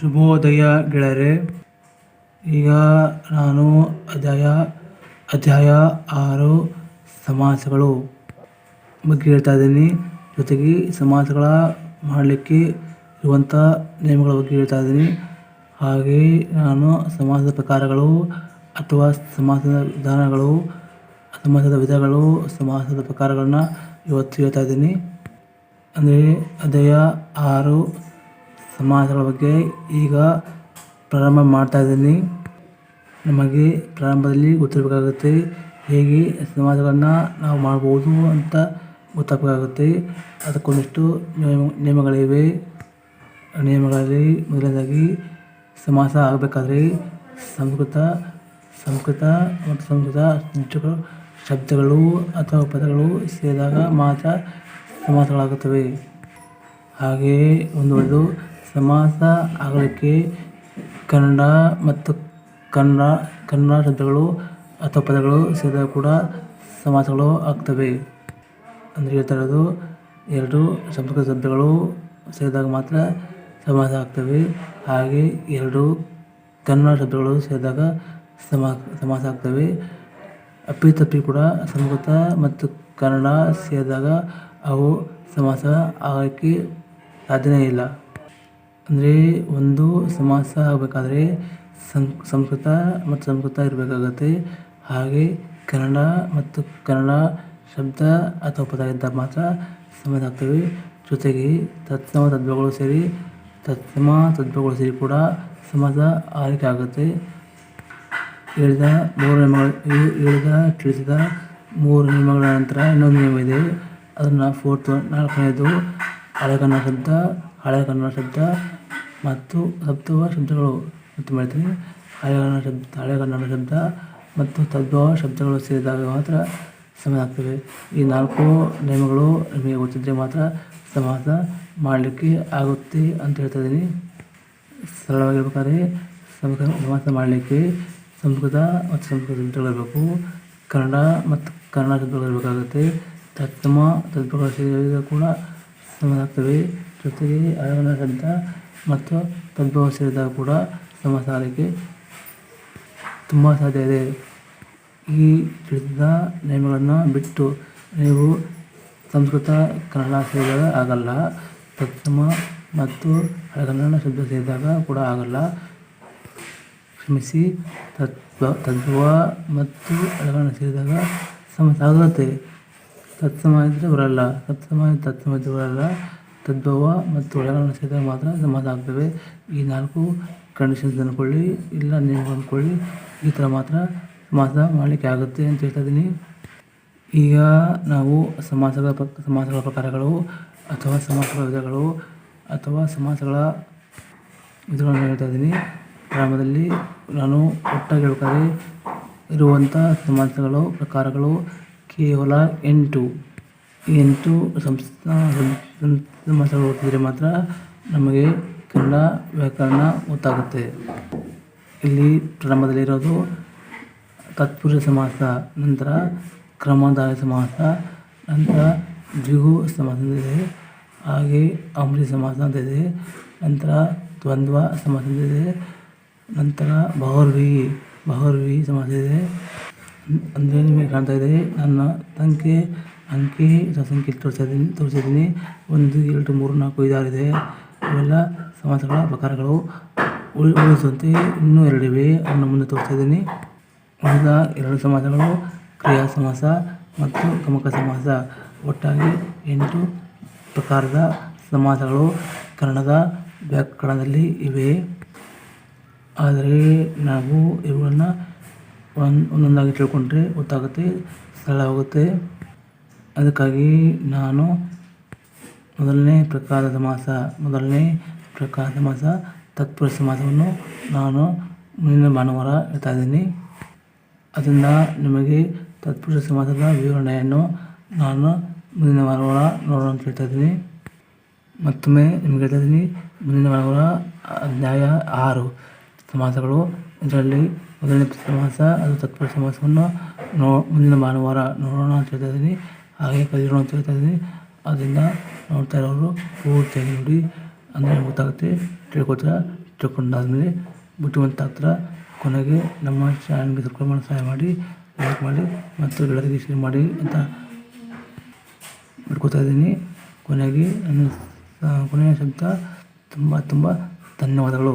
ಶುಭೋದಯ ಗೆಳೆಯರೆ ಈಗ ನಾನು ಅಧ್ಯಾಯ ಅಧ್ಯಾಯ ಆರು ಸಮಾಸಗಳು ಬಗ್ಗೆ ಹೇಳ್ತಾ ಇದ್ದೀನಿ. ಜೊತೆಗೆ ಸಮಾಸಗಳ ಮಾಡಲಿಕ್ಕೆ ಇರುವಂಥ ನಿಯಮಗಳ ಬಗ್ಗೆ ಹೇಳ್ತಾ ಇದ್ದೀನಿ. ಹಾಗೆ ನಾನು ಸಮಾಸದ ಪ್ರಕಾರಗಳು ಅಥವಾ ಸಮಾಸದ ವಿಧಾನಗಳು, ಸಮಾಸದ ವಿಧಗಳು, ಸಮಾಸದ ಪ್ರಕಾರಗಳನ್ನ ಇವತ್ತು ಹೇಳ್ತಾ ಇದ್ದೀನಿ. ಅಂದರೆ ಅಧ್ಯಾಯ ಆರು ಸಮಾಸಗಳ ಬಗ್ಗೆ ಈಗ ಪ್ರಾರಂಭ ಮಾಡ್ತಾ ಇದ್ದೀನಿ. ನಮಗೆ ಪ್ರಾರಂಭದಲ್ಲಿ ಗೊತ್ತಿರಬೇಕಾಗುತ್ತೆ ಹೇಗೆ ಸಮಾಜಗಳನ್ನು ನಾವು ಮಾಡ್ಬೋದು ಅಂತ ಗೊತ್ತಾಗಬೇಕಾಗುತ್ತೆ. ಅದಕ್ಕೊಂದಿಷ್ಟು ನಿಯಮ, ನಿಯಮಗಳಿವೆ. ನಿಯಮಗಳಲ್ಲಿ ಮೊದಲನೇದಾಗಿ ಸಮಾಸ ಆಗಬೇಕಾದ್ರೆ ಸಂಸ್ಕೃತ ಸಂಸ್ಕೃತ ಮತ್ತು ಸಂಸ್ಕೃತ ಶಬ್ದಗಳು ಶಬ್ದಗಳು ಅಥವಾ ಪದಗಳು ಸೇರಿದಾಗ ಮಾತ್ರ ಸಮಾಸಗಳಾಗುತ್ತವೆ. ಹಾಗೆಯೇ ಒಂದು ಸಮಾಸ ಆಗಲಿಕ್ಕೆ ಕನ್ನಡ ಮತ್ತು ಕನ್ನಡ ಕನ್ನಡ ಶಬ್ದಗಳು ಅಥವಾ ಪದಗಳು ಸೇರಿದಾಗ ಕೂಡ ಸಮಾಸಗಳು ಆಗ್ತವೆ. ಅಂದರೆ ಹೇಳ್ತಾ ಇರೋದು ಎರಡು ಸಂಸ್ಕೃತ ಶಬ್ದಗಳು ಸೇರಿದಾಗ ಮಾತ್ರ ಸಮಾಸ ಆಗ್ತವೆ. ಹಾಗೆ ಎರಡು ಕನ್ನಡ ಶಬ್ದಗಳು ಸೇರಿದಾಗ ಸಮಾ, ಸಮಾಸ ಆಗ್ತವೆ. ಅಪ್ಪಿತಪ್ಪಿ ಕೂಡ ಸಂಸ್ಕೃತ ಮತ್ತು ಕನ್ನಡ ಸೇರಿದಾಗ ಅವು ಸಮಾಸ ಆಗೋಕ್ಕೆ ಸಾಧ್ಯನೇ ಇಲ್ಲ. ಅಂದರೆ ಒಂದು ಸಮಾಸ ಆಗಬೇಕಾದ್ರೆ ಸಂಸ್ಕೃತ ಮತ್ತು ಸಂಸ್ಕೃತ ಇರಬೇಕಾಗತ್ತೆ. ಹಾಗೆ ಕನ್ನಡ ಮತ್ತು ಕನ್ನಡ ಶಬ್ದ ಅಥವಾ ಪದ ಇದ್ದಾಗ ಮಾತ್ರ ಸಮಾಸ ಆಗ್ತವೆ. ಜೊತೆಗೆ ತತ್ಸಮ ತದ್ಭವಗಳು ಸೇರಿ ತತ್ಸಮ ತದ್ಭವಗಳು ಸೇರಿ ಕೂಡ ಸಮಾಸ ಆಯ್ಕೆ ಆಗುತ್ತೆ. ಹೇಳಿದ ಮೂರು ನಿಯಮಗಳು ಹೇಳಿದ, ತಿಳಿಸಿದ ಮೂರು ನಿಯಮಗಳ ನಂತರ ಇನ್ನೊಂದು ನಿಯಮ ಇದೆ. ಅದನ್ನು ಫೋರ್ತ್ ನಾಲ್ಕನೇದು ಹಳೆ ಕನ್ನಡ ಶಬ್ದ ಹಳೆ ಕನ್ನಡ ಶಬ್ದ ಮತ್ತು ಸಪ್ತವ ಶಬ್ದಗಳು. ಮತ್ತು ಮಾಡ್ತೀನಿ ಹಳೆ ಕನ್ನಡ ಶಬ್ದ ಹಳೆ ಕನ್ನಡ ಶಬ್ದ ಮತ್ತು ತದ್ಭವ ಶಬ್ದಗಳು ಸೇರಿದಾಗ ಮಾತ್ರ ಸಮಯ ಆಗ್ತವೆ. ಈ ನಾಲ್ಕು ನಿಯಮಗಳು ನಿಮಗೆ ಗೊತ್ತಿದ್ದರೆ ಮಾತ್ರ ಸಮಾಸ ಮಾಡಲಿಕ್ಕೆ ಆಗುತ್ತೆ ಅಂತ ಹೇಳ್ತಾ ಇದ್ದೀನಿ. ಸರಳವಾಗಿರ್ಬೇಕಾದ್ರೆ ಸಮಾಸ ಮಾಡಲಿಕ್ಕೆ ಸಂಸ್ಕೃತ ಮತ್ತು ಸಂಸ್ಕೃತ ಶಬ್ದಗಳಿರಬೇಕು ಕನ್ನಡ ಮತ್ತು ಕನ್ನಡ ಶಬ್ದಗಳಿರಬೇಕಾಗುತ್ತೆ ತತ್ಸಮ ತದ್ಭವ ಸೇರಿದಾಗ ಕೂಡ ಸಮಾಸ ಆಗ್ತವೆ ಜೊತೆಗೆ ಅರವಣ ಕನ್ನಡ ಶಬ್ದ ಮತ್ತು ತದ್ಭವ ಸೇರಿದಾಗ ಕೂಡ ಸಮಾಸ ಆಗಲಿಕ್ಕೆ ತುಂಬ ಸಾಧ್ಯ ಇದೆ. ಈ ತಿಳಿದ ನಿಯಮಗಳನ್ನು ಬಿಟ್ಟು ನೀವು ಸಂಸ್ಕೃತ, ಕನ್ನಡ ಸೇರಿದಾಗ ಆಗಲ್ಲ. ತತ್ಸಮ ಮತ್ತು ಹಳೆಗನ್ನಡ ಶಬ್ದ ಸೇರಿದಾಗ ಕೂಡ ಆಗಲ್ಲ. ಕ್ಷಮಿಸಿ, ತತ್ವ, ತದ್ಭವ ಮತ್ತು ಹಳೆಗನ್ನಡ ಸೇರಿದಾಗ ಸಮಸ್ಯೆ ಆಗುತ್ತೆ ತತ್ಸಮ ಇದ್ದರೆ ಬರಲ್ಲ ತತ್ಸಮ ತತ್ಸಮ ಇದ್ದರೆ ಬರಲ್ಲ ತದ್ಭವ ಮತ್ತು ಒಳಗಡೆ ಸೇರಿದಾಗ ಮಾತ್ರ ಸಮಾಧ ಆಗ್ತವೆ ಈ ನಾಲ್ಕು ಕಂಡೀಷನ್ಸ್ ಅಂದ್ಕೊಳ್ಳಿ ಇಲ್ಲ ನೀವು ಅಂದ್ಕೊಳ್ಳಿ ಈ ಥರ ಮಾತ್ರ ಸಮಾಸ ಮಾಡಲಿಕ್ಕೆ ಆಗುತ್ತೆ ಅಂತ ಹೇಳ್ತಾ ಇದ್ದೀನಿ. ಈಗ ನಾವು ಸಮಾಸಗಳ ಪ ಸಮಾಸಗಳ ಪ್ರಕಾರಗಳು ಅಥವಾ ಸಮಾಸಗಳ ವಿಧಗಳು ಅಥವಾ ಸಮಾಸಗಳ ವಿಧಗಳನ್ನು ಹೇಳ್ತಾ ಇದ್ದೀನಿ. ಪ್ರಾರಂಭದಲ್ಲಿ ನಾನು ಒಟ್ಟಾಗಿ ಹೇಳ್ತಾರೆ ಇರುವಂಥ ಸಮಾಸಗಳು, ಪ್ರಕಾರಗಳು ಕೇವಲ ಎಂಟು. ಎಂಟು ಸಂಸ್ ಸಮಾಸಗಳು ಓದಿದರೆ ಮಾತ್ರ ನಮಗೆ ಕನ್ನಡ ವ್ಯಾಕರಣ ಗೊತ್ತಾಗುತ್ತೆ. ಇಲ್ಲಿ ಪ್ರಾರಂಭದಲ್ಲಿರೋದು ತತ್ಪುರುಷ ಸಮಾಸ, ನಂತರ ಕ್ರಮದಾಯ ಸಮಾಸ, ನಂತರ ದ್ವಿಗು ಸಮಾಸ ಇದೆ. ಹಾಗೆ ಅಂಶಿ ಸಮಾಸ ಅಂತ ಇದೆ. ನಂತರ ದ್ವಂದ್ವ ಸಮಾಸ ಇದೆ. ನಂತರ ಬಹುರ್ವಿ ಬಹುರ್ವಿ ಸಮಾಸ ಇದೆ. ಅಂದರೆ ನಿಮಗೆ ಕಾಣ್ತಾ ಇದೆ, ನನ್ನ ಸಂಖ್ಯೆ ಅಂಕೆ ಸಂಖ್ಯೆ ತೋರಿಸಿದ್ದೀನಿ ತೋರಿಸಿದ್ದೀನಿ. ಒಂದು, ಎರಡು, ಮೂರು, ನಾಲ್ಕು ಐದು ಇವೆಲ್ಲ ಸಮಾಸಗಳ ಪ್ರಕಾರಗಳು. ಉಳಿ, ಉಳಿಸುವಂತೆ ಇನ್ನೂ ಎರಡಿವೆ. ಅವನ್ನು ಮುಂದೆ ತೋರಿಸ್ತಾ ಇದ್ದೀನಿ ಉಳಿದ ಎರಡು ಸಮಾಸಗಳು ಕ್ರಿಯಾ ಸಮಾಸ ಮತ್ತು ಕಮಕ ಸಮಾಸ. ಒಟ್ಟಾಗಿ ಎಂಟು ಪ್ರಕಾರದ ಸಮಾಸಗಳು ಕನ್ನಡದ ವ್ಯಾಕರಣದಲ್ಲಿ ಇವೆ. ಆದರೆ ನಾವು ಇವುಗಳನ್ನು ಒಂದು, ಒಂದೊಂದಾಗಿ ತಿಳ್ಕೊಂಡ್ರೆ ಗೊತ್ತಾಗುತ್ತೆ ಸರಳವಾಗುತ್ತೆ ಅದಕ್ಕಾಗಿ ನಾನು ಮೊದಲನೇ ಪ್ರಕಾರದ ಸಮಾಸ ಮೊದಲನೇ ಪ್ರಕಾರದ ಮಾಸ ತತ್ಪುರುಷ ಸಮಾಸವನ್ನು ನಾನು ಮುಂದಿನ ಭಾನುವಾರ ಹೇಳ್ತಾ ಇದ್ದೀನಿ. ಅದರಿಂದ ನಿಮಗೆ ತತ್ಪುರುಷ ಸಮಾಸದ ವಿವರಣೆಯನ್ನು ನಾನು ಮುಂದಿನ ಭಾನುವಾರ ನೋಡೋಣ ಅಂತ ಹೇಳ್ತಾ ಇದ್ದೀನಿ. ಮತ್ತೊಮ್ಮೆ ನಿಮಗೆ ಹೇಳ್ತಾ ಇದ್ದೀನಿ, ಮುಂದಿನ ಭಾನುವಾರ ಅಧ್ಯಾಯ ಆರು ಸಮಾಸಗಳು ಇದರಲ್ಲಿ ಮೊದಲನೇ ಸಮಾಸ ಅದು ತತ್ಪುರುಷ ಸಮಾಸವನ್ನು ನೋ, ಮುಂದಿನ ಭಾನುವಾರ ನೋಡೋಣ ಅಂತ ಹೇಳ್ತಾ ಇದ್ದೀನಿ ಹಾಗೆ ಕಲಿಯೋಣ ಅಂತ ಹೇಳ್ತಾ ಇದ್ದೀನಿ ಅದರಿಂದ ನೋಡ್ತಾ ಇರೋರು ಪೂರ್ತಿಯಾಗಿ ನೋಡಿ, ಅಂದರೆ ಗೊತ್ತಾಗುತ್ತೆ. ತಿಳ್ಕೊತಾರೆ ತಿಳ್ಕೊಂಡಾದಮೇಲೆ ಬುದ್ಧಿವಂತ ಹತ್ರ ಕೊನೆಗೆ ನಮ್ಮ ಚಾನಲ್ಗೆ ಸಬ್ಸ್ಕ್ರೈಬ್ ಮಾಡಿ ಸಹಾಯ ಮಾಡಿ ಲೈಕ್ ಮಾಡಿ ಮತ್ತು ಗೆಳತಿಗೆ ಶೇರ್ ಮಾಡಿ ಅಂತ ಬಿಡ್ಕೊತಾ ಇದ್ದೀನಿ. ಕೊನೆಗೆ ನನ್ನ ಕೊನೆಯ ಶಬ್ದ, ತುಂಬ ತುಂಬ ಧನ್ಯವಾದಗಳು.